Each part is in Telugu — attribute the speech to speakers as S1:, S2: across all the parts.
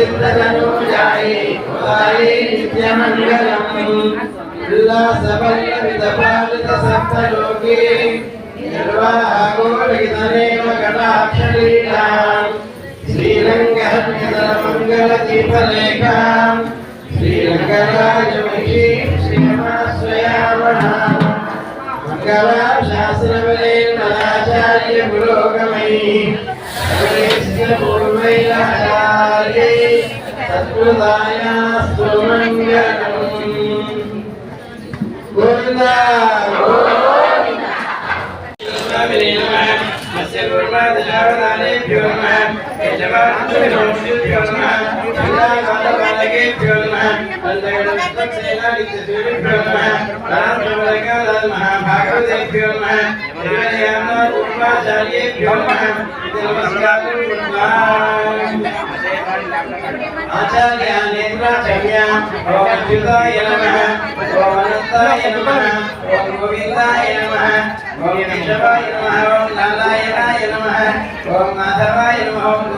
S1: సర్వతనూజాయే ఉదాయే నిత్యమంగళం ఉల్లాసపల్లవితపాలిత సప్తలోకే నిర్వాహగోళితనేవ కటాక్షలీలాం శ్రీరంగహర్మితమంగళదీపలేఖాం శ్రీరంగరాజమహీం శ్రీమాశ్రయామణాం మంగళాశాస్త్రవరేణాచార్య పురోగమై सर्वे सत्कृताया सुमङ्गलम् गोविन्दा अस्य गुरुमादशावधानेभ्यो नमः यजमानस्य नमः పూర్వైరాచార్యై సత్కృతాయాస్తు మంగళం గోవిందా ఆచార్యానేత్రాచార్య ఓం అచ్యుతాయ నమః ఓం అనంతాయ నమః ఓం గోవిందాయ నమః ఓం కేశవాయ నమః ఓం నారాయణాయ నమః ఓం మాధవాయ నమః ఓం గోవిందాయ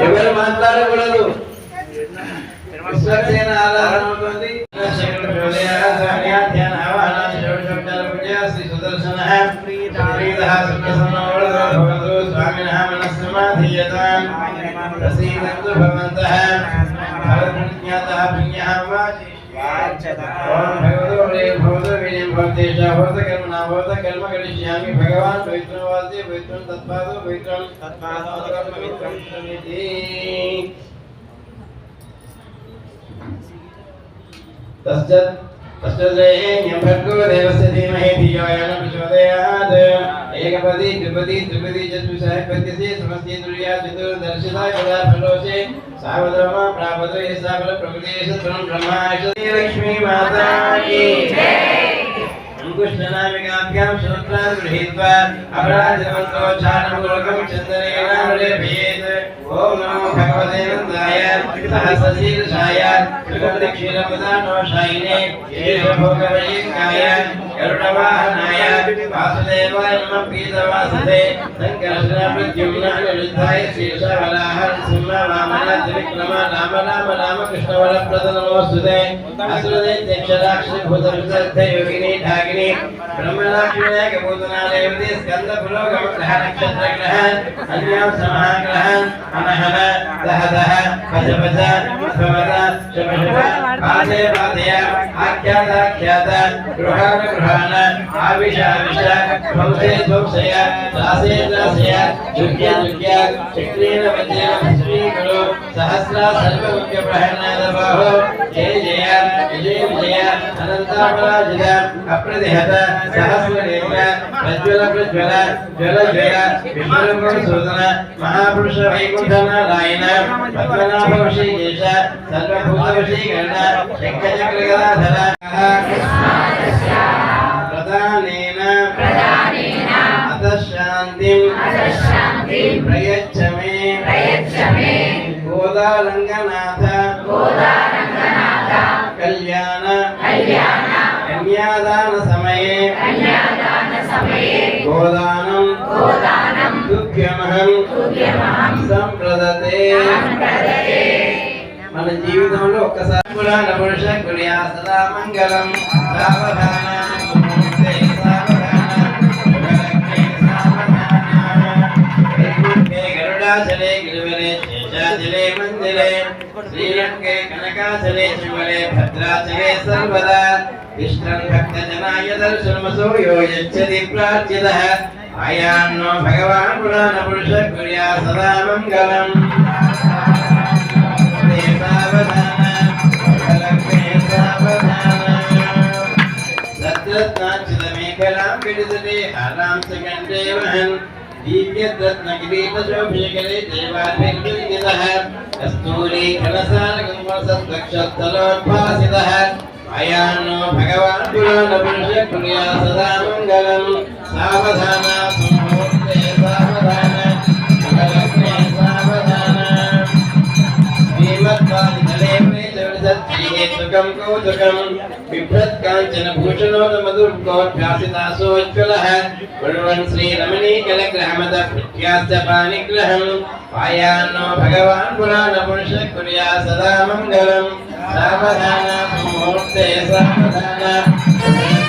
S1: ఎవరు మాట్లాడకూడదు? విశ్వసేన ఆధారం అవుతుంది. శ్రీ సుదర్శన మనస్సమాధీయతాం ప్రసీదంతు భవంతః ఓం భగవతో భవతో విజయం भवतः कर्म करिष्यामि। भगवान् पवित्रं वादे पवित्रं तत्पादो, पवित्रं तत्पादोदकं पवित्रं इति तस्य तस्य जयेन भर्गो देवस्य धीमहि धियो येन प्रचोदयात्। एकपदी द्विपदी त्रिपदी चतुस्सहपद्यते समस्ये तुर्या चतुर्दर्शिता यदा फलोषे सावधर्मा प्रापतो यस्सा फलप्रकृतेषु त्वं लक्ष्मी माता की जय। अङ्कुशनामिकाभ्यां श्रोत्रान् गृहीत्वा अपराजमन्तोच्चारणमूलकं चन्दनेनानुलेपयेत् ॐ नमो भगवते नन्दाय सहस्रशीर्षाय त्रिगुणक्षीरपदानोषायिने केशभोगमयिकाय करुणवाहनाय वासुदेवाय नमः प्रीतवासते शङ्करश्रमृद्युम्नानिरुद्धाय शीर्षवलाहं सिंहवामनातिविक्रम राम राम राम कृष्णवरप्रदनमोऽस्तुते असुरदैत्यक्षराक्षिभूतविदर्थयोगिनी ढागिनी ధరణి బ్రహ్మలక్ష్మీదేవతి స్కందపులోగ్రహ నక్షత్రగ్రహ అన్యాం సమాగ్రహ అనహన దహ దహ పశ పశ శుభ राधे राधे आख्यात आख्यात, गृहान गृहान आविष आविष भवसे भवसे दासे दासे, जुग्य जुग्य, चक्रेण वज्रेण श्रीकरो सहस्रा सर्वमुख्य प्रहणाद बाहो जय जय विजय विजय अनंतापराजित अप्रतिहत सहस्रनेत्र प्रज्वल प्रज्वल, ज्वल ज्वल विष्णुरूपसोदन महापुरुष वैकुण्ठनारायण पद्मनाभवशीकेश, सर्वभूतवशीकरण ప్రధానేన అతశాంతిం ప్రయచ్చమే గోదారంగనాథ కళ్యాణ కన్యాదాన సమయే గోదానం తుభ్యమహం సంప్రదతే మన జీవితంలో ఒక్కసారి పురాణ పురుష కుర్యా సదా మంగళం సావధాన గరుడాచలే గిరివలే శేషాచలే మందిరే శ్రీలంకే కనకాచలే శివలే భద్రాచలే సర్వదా ఇష్టం భక్తజనాయ దర్శనమసో యో యచ్చతి ప్రార్థ్యతః ఆయాన్నో భగవాన్ పురాణ పురుష కుర్యా సదా మంగళం देवहन्। दिव्यरत्नकिरीटशोभिकरे देवाभिर्विदितः कस्तूरीकलसारकम्बलसत्तक्षत्तलोत्पासितः अयान्नो भगवान् पुराणपुरुषकुर्या सदा मङ्गलम्। सावधाना తుర్కం కౌతుకం బిభ్రత్ కాంచన భూషణోద మధుర్గోభ్యాసిదాసోజ్వలః కుర్వన్ శ్రీ రమణీకల గ్రహమద ప్రఖ్యాస్త పానిగ్రహం పాయాన్నో భగవాన్ పురాణ పురుష కుర్యా సదా మంగళం సావధాన ముహూర్తే సావధాన